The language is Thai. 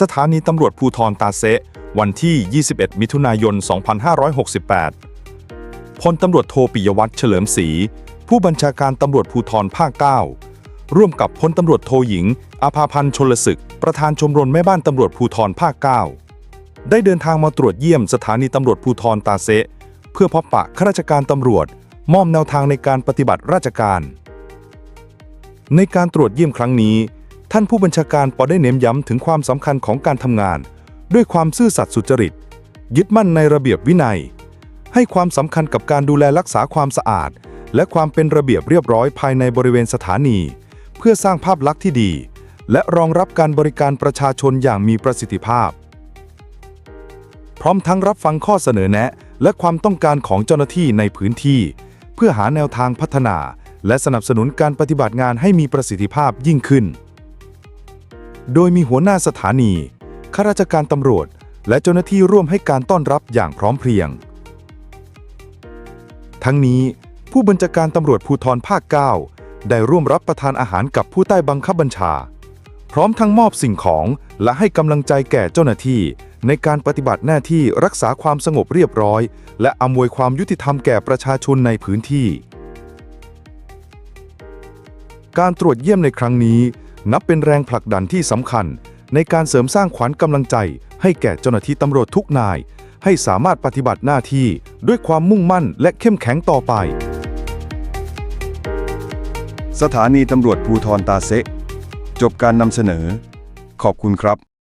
สถานีตำรวจภูธรตาเซะวันที่ 21 มิถุนายน 2568 พลตำรวจโทปิยวัฒน์เฉลิมศรีผู้บัญชาการตำรวจภูธรภาค 9 ร่วมกับพลตำรวจโทหญิง อาภาพันธ์ชนลศึก ประธานชมรมแม่บ้านตำรวจภูธรภาค 9 ได้เดินทางมาตรวจเยี่ยมสถานีตำรวจภูธรตาเซะเพื่อพบปะข้าราชการตำรวจ มอบแนวทางในการปฏิบัติราชการ ในการตรวจเยี่ยมครั้งนี้ ท่านผู้บัญชาการปอได้เน้นย้ำถึงความสำคัญของการทำงาน ด้วยความซื่อสัตย์สุจริต ยึดมั่นในระเบียบวินัย ให้ความสำคัญกับการดูแลรักษาความสะอาด และความเป็นระเบียบเรียบร้อยภายในบริเวณสถานี เพื่อสร้างภาพลักษณ์ที่ดี และรองรับการบริการประชาชนอย่างมีประสิทธิภาพ พร้อมทั้งรับฟังข้อเสนอแนะ และความต้องการของเจ้าหน้าที่ในพื้นที่ เพื่อหาแนวทางพัฒนา และสนับสนุนการปฏิบัติงานให้มีประสิทธิภาพยิ่งขึ้น โดยมีหัวหน้าสถานี ข้าราชการตำรวจ และเจ้าหน้าที่ร่วมให้การต้อนรับอย่างพร้อมเพรียง ทั้งนี้ผู้บัญชาการตำรวจภูธรภาค 9 ได้ร่วมรับประทานอาหารกับผู้ใต้บังคับบัญชา พร้อมทั้งมอบสิ่งของและให้กำลังใจแก่เจ้าหน้าที่ ในการปฏิบัติหน้าที่รักษาความสงบเรียบร้อย และอำนวยความยุติธรรมแก่ประชาชนในพื้นที่ การตรวจเยี่ยมในครั้งนี้ นับเป็นแรงผลักดันที่สำคัญ ในการเสริมสร้างขวัญกำลังใจ ให้แก่เจ้าหน้าที่ตำรวจทุกนาย ให้สามารถปฏิบัติหน้าที่ด้วยความมุ่งมั่นและเข้มแข็งต่อไป สถานีตำรวจภูทรตาเซะจบการนำเสนอ ขอบคุณครับ